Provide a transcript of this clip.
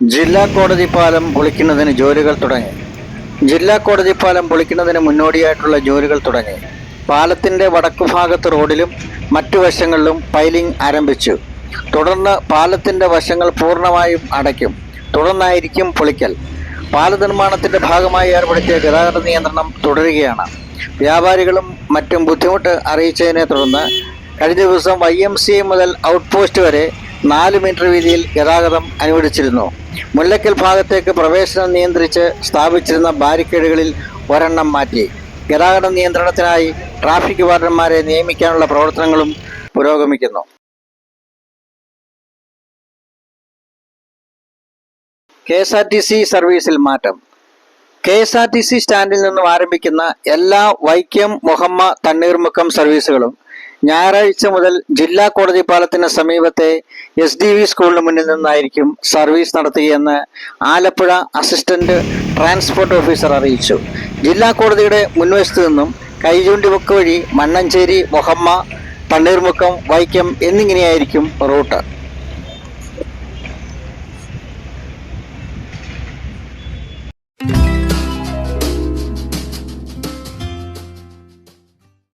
ജില്ലാ കോടതി പാലം പൊളിക്കുന്നതിന് ജോലികൾ തുടങ്ങി. ജില്ലാ കോടതി പാലം പൊളിക്കുന്നതിന് മുന്നോടിയായിട്ടുള്ള ജോലികൾ തുടങ്ങി. പാലത്തിന്റെ വടക്കു ഭാഗത്ത് റോഡിലും മറ്റു വശങ്ങളിലും പൈലിംഗ് ആരംഭിച്ചു. തുടർന്ന് പാലത്തിന്റെ വശങ്ങൾ പൂർണമായും അടയ്ക്കും. തുടർന്നായിരിക്കും പൊളിക്കൽ. പാല നിർമ്മാണത്തിന്റെ ഭാഗമായി ഏർപ്പെടുത്തിയ ഗതാഗത നിയന്ത്രണം തുടരുകയാണ്. വ്യാപാരികളും മറ്റും ബുദ്ധിമുട്ട് അറിയിച്ചതിനെ തുടർന്ന് കഴിഞ്ഞ ദിവസം വൈ എം സി മുതൽ ഔട്ട് പോസ്റ്റ് വരെ നാല് മീറ്റർ വീതിയിൽ ഗതാഗതം അനുവദിച്ചിരുന്നു. മുല്ലക്കൽ ഭാഗത്തേക്ക് പ്രവേശനം നിയന്ത്രിച്ച് സ്ഥാപിച്ചിരുന്ന ബാരിക്കേഡുകളിൽ ഒരെണ്ണം മാറ്റി. ഗതാഗത നിയന്ത്രണത്തിനായി ട്രാഫിക് വാർഡന്മാരെ നിയമിക്കാനുള്ള പ്രവർത്തനങ്ങളും പുരോഗമിക്കുന്നു. K S R T C സർവീസിൽ മാറ്റം. K S R T C സ്റ്റാൻഡിൽ നിന്നും ആരംഭിക്കുന്ന എല്ലാ വൈക്കം മുഹമ്മ തണ്ണീർമുക്കം സർവീസുകളും ഞായറാഴ്ച മുതൽ ജില്ലാ കോടതി പാലത്തിന് സമീപത്തെ എസ് ഡി വി സ്കൂളിന് മുന്നിൽ നിന്നായിരിക്കും സർവീസ് നടത്തുകയെന്ന് ആലപ്പുഴ അസിസ്റ്റന്റ് ട്രാൻസ്പോർട്ട് ഓഫീസർ അറിയിച്ചു. ജില്ലാ കോടതിയുടെ മുൻവശത്തു നിന്നും കൈചൂണ്ടിവക്ക് വഴി മണ്ണഞ്ചേരി മൊഹമ്മ തണ്ണീർമുക്കം വൈക്കം എന്നിങ്ങനെയായിരിക്കും റൂട്ട്.